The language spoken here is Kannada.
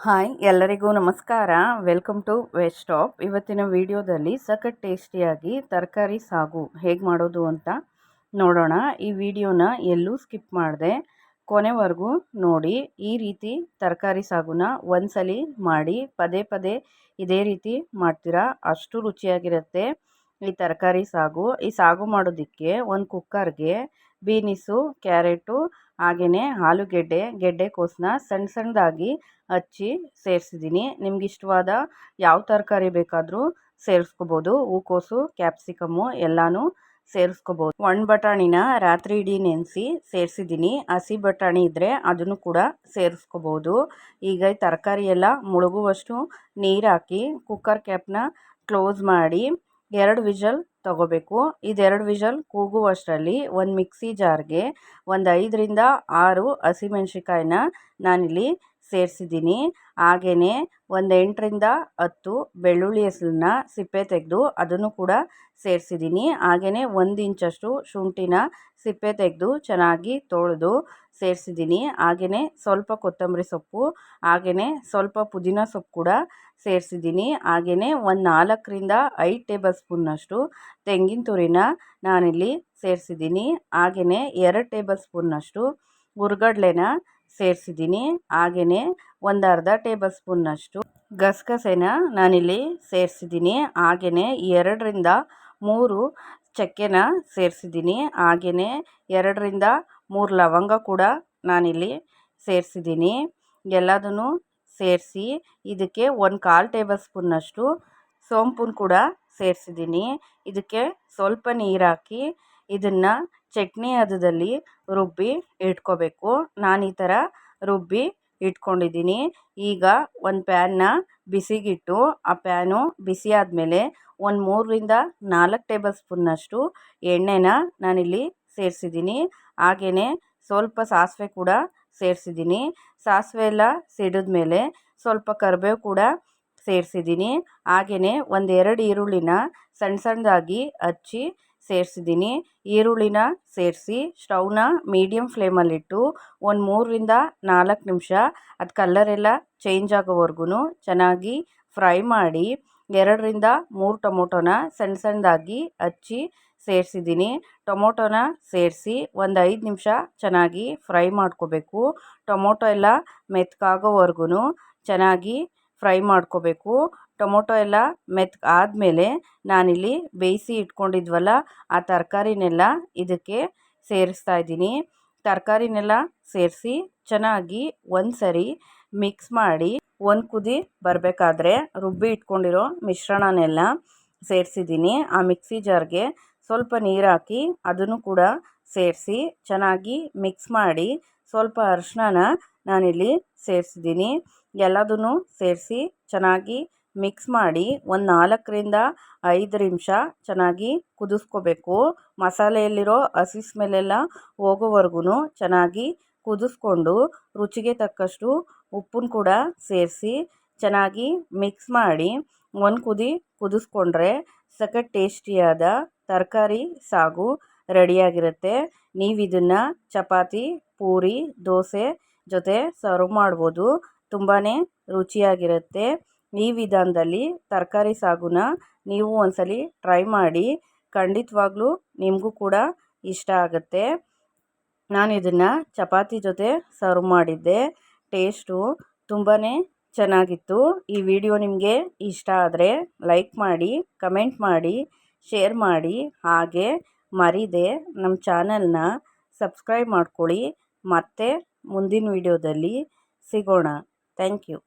ಹಾಯ್, ಎಲ್ಲರಿಗೂ ನಮಸ್ಕಾರ. ವೆಲ್ಕಮ್ ಟು ವೆಸ್ಟ್ ಸ್ಟಾಪ್ ಇವತ್ತಿನ ವಿಡಿಯೋದಲ್ಲಿ ಸಖತ್ ಟೇಸ್ಟಿಯಾಗಿ ತರಕಾರಿ ಸಾಗು ಹೇಗೆ ಮಾಡೋದು ಅಂತ ನೋಡೋಣ. ಈ ವಿಡಿಯೋನ ಎಲ್ಲೂ ಸ್ಕಿಪ್ ಮಾಡಿದೆ. ಕೊನೆವರೆಗೂ ನೋಡಿ, ಈ ರೀತಿ ತರಕಾರಿ ಸಾಗುನ ಒಂದ್ಸಲಿ ಮಾಡಿ ಪದೇ ಪದೇ ಇದೇ ರೀತಿ ಮಾಡ್ತೀರಾ? ಅಷ್ಟು ರುಚಿಯಾಗಿರುತ್ತೆ ಈ ತರಕಾರಿ ಸಾಗು. ಈ ಸಾಗು ಮಾಡೋದಕ್ಕೆ ಒಂದು ಕುಕ್ಕರ್ಗೆ ಬೀನಿಸು ಕ್ಯಾರೆಟು ಹಾಗೆಯೇ ಆಲೂಗೆಡ್ಡೆ ಗೆಡ್ಡೆಕೋಸನ್ನ ಸಣ್ಣ ಸಣ್ಣದಾಗಿ ಹಚ್ಚಿ ಸೇರಿಸಿದ್ದೀನಿ. ನಿಮ್ಗೆ ಇಷ್ಟವಾದ ಯಾವ ತರಕಾರಿ ಬೇಕಾದರೂ ಸೇರಿಸ್ಕೋಬೋದು. ಹೂಕೋಸು ಕ್ಯಾಪ್ಸಿಕಮ್ಮು ಎಲ್ಲನೂ ಸೇರಿಸ್ಕೋಬೋದು. ಒಣ ಬಟಾಣಿನ ರಾತ್ರಿ ಇಡೀ ನೆನೆಸಿ ಸೇರಿಸಿದ್ದೀನಿ. ಹಸಿ ಬಟಾಣಿ ಇದ್ದರೆ ಅದನ್ನು ಕೂಡ ಸೇರಿಸ್ಕೋಬೋದು. ಈಗ ತರಕಾರಿ ಎಲ್ಲ ಮುಳುಗುವಷ್ಟು ನೀರು ಹಾಕಿ ಕುಕ್ಕರ್ ಕ್ಯಾಪ್ನ ಕ್ಲೋಸ್ ಮಾಡಿ, ಎರಡು ವಿಷಲ್ ತಗೋಬೇಕು. ಇದೆರಡು ವಿಷಲ್ ಕೂಗುವಷ್ಟರಲ್ಲಿ ಒಂದು ಮಿಕ್ಸಿ ಜಾರ್ಗೆ ಒಂದು ಐದರಿಂದ ಆರು ಹಸಿಮೆಣ್ಸಿಕಾಯಿನ ನಾನಿಲ್ಲಿ ಸೇರಿಸಿದ್ದೀನಿ. ಹಾಗೆಯೇ ಒಂದು ಎಂಟರಿಂದ ಹತ್ತು ಬೆಳ್ಳುಳ್ಳಿ ಹೆಸರನ್ನ ಸಿಪ್ಪೆ ತೆಗೆದು ಅದನ್ನು ಕೂಡ ಸೇರಿಸಿದ್ದೀನಿ. ಹಾಗೆಯೇ ಒಂದು ಇಂಚಷ್ಟು ಶುಂಠಿನ ಸಿಪ್ಪೆ ತೆಗೆದು ಚೆನ್ನಾಗಿ ತೊಳೆದು ಸೇರಿಸಿದ್ದೀನಿ. ಹಾಗೆಯೇ ಸ್ವಲ್ಪ ಕೊತ್ತಂಬರಿ ಸೊಪ್ಪು ಹಾಗೆಯೇ ಸ್ವಲ್ಪ ಪುದೀನ ಸೊಪ್ಪು ಕೂಡ ಸೇರಿಸಿದ್ದೀನಿ. ಹಾಗೆಯೇ ಒಂದು ನಾಲ್ಕರಿಂದ ಐದು ಟೇಬಲ್ ಸ್ಪೂನ್ನಷ್ಟು ತೆಂಗಿನ ತುರಿನ ನಾನಿಲ್ಲಿ ಸೇರಿಸಿದ್ದೀನಿ. ಹಾಗೆಯೇ ಎರಡು ಟೇಬಲ್ ಸ್ಪೂನ್ನಷ್ಟು ಹುರ್ಗಡ್ಲೆನ ಸೇರಿಸಿದ್ದೀನಿ. ಹಾಗೆಯೇ ಒಂದು ಅರ್ಧ ಟೇಬಲ್ ಸ್ಪೂನ್ನಷ್ಟು ಗಸಗಸೆನ ನಾನಿಲ್ಲಿ ಸೇರಿಸಿದ್ದೀನಿ. ಹಾಗೆಯೇ ಎರಡರಿಂದ ಮೂರು ಚಕ್ಕೆನ ಸೇರಿಸಿದ್ದೀನಿ. ಹಾಗೆಯೇ ಎರಡರಿಂದ ಮೂರು ಲವಂಗ ಕೂಡ ನಾನಿಲ್ಲಿ ಸೇರಿಸಿದ್ದೀನಿ. ಎಲ್ಲದನ್ನು ಸೇರಿಸಿ ಇದಕ್ಕೆ ಒಂದು ಕಾಲು ಟೇಬಲ್ ಸ್ಪೂನ್ನಷ್ಟು ಸೋಂಪುನ ಕೂಡ ಸೇರಿಸಿದ್ದೀನಿ. ಇದಕ್ಕೆ ಸ್ವಲ್ಪ ನೀರಾಕಿ ಇದನ್ನು ಚಟ್ನಿ ಹದದಲ್ಲಿ ರುಬ್ಬಿ ಇಟ್ಕೋಬೇಕು. ನಾನು ಈ ಥರ ರುಬ್ಬಿ ಇಟ್ಕೊಂಡಿದ್ದೀನಿ. ಈಗ ಒಂದು ಪ್ಯಾನ್ನ ಬಿಸಿಗಿಟ್ಟು, ಆ ಪ್ಯಾನು ಬಿಸಿ ಆದಮೇಲೆ ಒಂದು ಮೂರರಿಂದ ನಾಲ್ಕು ಟೇಬಲ್ ಸ್ಪೂನ್ನಷ್ಟು ಎಣ್ಣೆನ ನಾನಿಲ್ಲಿ ಸೇರಿಸಿದ್ದೀನಿ. ಹಾಗೆಯೇ ಸ್ವಲ್ಪ ಸಾಸಿವೆ ಕೂಡ ಸೇರಿಸಿದ್ದೀನಿ. ಸಾಸಿವೆ ಎಲ್ಲ ಸಿಡಿದ ಮೇಲೆ ಸ್ವಲ್ಪ ಕರಿಬೇವು ಕೂಡ ಸೇರಿಸಿದ್ದೀನಿ. ಹಾಗೆಯೇ ಒಂದೆರಡು ಈರುಳ್ಳಿನ ಸಣ್ಣ ಸಣ್ಣದಾಗಿ ಹಚ್ಚಿ ಸೇರಿಸಿದ್ದೀನಿ. ಈರುಳ್ಳಿನ ಸೇರಿಸಿ, ಸ್ಟೌವ್ನ ಮೀಡಿಯಮ್ ಫ್ಲೇಮಲ್ಲಿಟ್ಟು ಒಂದು ಮೂರರಿಂದ ನಾಲ್ಕು ನಿಮಿಷ, ಅದು ಕಲ್ಲರೆಲ್ಲ ಚೇಂಜ್ ಆಗೋವರೆಗೂ ಚೆನ್ನಾಗಿ ಫ್ರೈ ಮಾಡಿ ಎರಡರಿಂದ ಮೂರು ಟೊಮೊಟೊನ ಸಣ್ಣ ಸಣ್ಣದಾಗಿ ಹಚ್ಚಿ ಸೇರಿಸಿದ್ದೀನಿ. ಟೊಮೊಟೊನ ಸೇರಿಸಿ ಒಂದು ಐದು ನಿಮಿಷ ಚೆನ್ನಾಗಿ ಫ್ರೈ ಮಾಡ್ಕೋಬೇಕು. ಟೊಮೊಟೊ ಎಲ್ಲ ಮೆತ್ತಗಾಗೋವರೆಗೂ ಚೆನ್ನಾಗಿ ಫ್ರೈ ಮಾಡ್ಕೋಬೇಕು. ಟೊಮೊಟೊ ಎಲ್ಲ ಮೆತ್ಗೆ ಆದಮೇಲೆ ನಾನಿಲ್ಲಿ ಬೇಯಿಸಿ ಇಟ್ಕೊಂಡಿದ್ವಲ್ಲ, ಆ ತರಕಾರಿನೆಲ್ಲ ಇದಕ್ಕೆ ಸೇರಿಸ್ತಾ ಇದ್ದೀನಿ. ತರಕಾರಿನೆಲ್ಲ ಸೇರಿಸಿ ಚೆನ್ನಾಗಿ ಒಂದು ಸರಿ ಮಿಕ್ಸ್ ಮಾಡಿ ಒಂದು ಕುದಿ ಬರಬೇಕಾದ್ರೆ ರುಬ್ಬಿ ಇಟ್ಕೊಂಡಿರೋ ಮಿಶ್ರಣನೆಲ್ಲ ಸೇರಿಸಿದ್ದೀನಿ. ಆ ಮಿಕ್ಸಿ ಜಾರ್ಗೆ ಸ್ವಲ್ಪ ನೀರು ಹಾಕಿ ಅದನ್ನು ಕೂಡ ಸೇರಿಸಿ ಚೆನ್ನಾಗಿ ಮಿಕ್ಸ್ ಮಾಡಿ ಸ್ವಲ್ಪ ಅರಿಶಿಣನ ನಾನಿಲ್ಲಿ ಸೇರಿಸಿದ್ದೀನಿ. ಎಲ್ಲದನ್ನು ಸೇರಿಸಿ ಚೆನ್ನಾಗಿ ಮಿಕ್ಸ್ ಮಾಡಿ ಒಂದು ನಾಲ್ಕರಿಂದ ಐದು ನಿಮಿಷ ಚೆನ್ನಾಗಿ ಕುದಿಸ್ಕೋಬೇಕು. ಮಸಾಲೆಯಲ್ಲಿರೋ ಹಸಿ ಸ್ಮೆಲ್ಲೆಲ್ಲ ಹೋಗೋವರೆಗೂ ಚೆನ್ನಾಗಿ ಕುದಿಸ್ಕೊಂಡು ರುಚಿಗೆ ತಕ್ಕಷ್ಟು ಉಪ್ಪನ್ನು ಕೂಡ ಸೇರಿಸಿ ಚೆನ್ನಾಗಿ ಮಿಕ್ಸ್ ಮಾಡಿ ಒಂದು ಕುದಿ ಕುದಿಸ್ಕೊಂಡ್ರೆ ಸಖತ್ ಟೇಸ್ಟಿಯಾದ ತರಕಾರಿ ಸಾಗು ರೆಡಿಯಾಗಿರುತ್ತೆ. ನೀವು ಇದನ್ನು ಚಪಾತಿ, ಪೂರಿ, ದೋಸೆ ಜೊತೆ ಸರ್ವ್ ಮಾಡ್ಬೋದು. ತುಂಬಾ ರುಚಿಯಾಗಿರುತ್ತೆ. ಈ ವಿಧಾನದಲ್ಲಿ ತರಕಾರಿ ಸಾಗುನ ನೀವು ಒಂದ್ಸಲಿ ಟ್ರೈ ಮಾಡಿ ಖಂಡಿತವಾಗ್ಲೂ ನಿಮಗೂ ಕೂಡ ಇಷ್ಟ ಆಗುತ್ತೆ. ನಾನು ಇದನ್ನು ಚಪಾತಿ ಜೊತೆ ಸರ್ವ್ ಮಾಡಿದ್ದೆ. ಟೇಸ್ಟು ತುಂಬಾ ಚೆನ್ನಾಗಿತ್ತು. ಈ ವಿಡಿಯೋ ನಿಮಗೆ ಇಷ್ಟ ಆದರೆ ಲೈಕ್ ಮಾಡಿ ಕಮೆಂಟ್ ಮಾಡಿ ಶೇರ್ ಮಾಡಿ. ಹಾಗೆ ಮರಿದೆ ನಮ್ಮ ಚಾನಲ್ನ ಸಬ್ಸ್ಕ್ರೈಬ್ ಮಾಡ್ಕೊಳ್ಳಿ. ಮತ್ತೆ ಮುಂದಿನ ವಿಡಿಯೋದಲ್ಲಿ ಸಿಗೋಣ. Thank you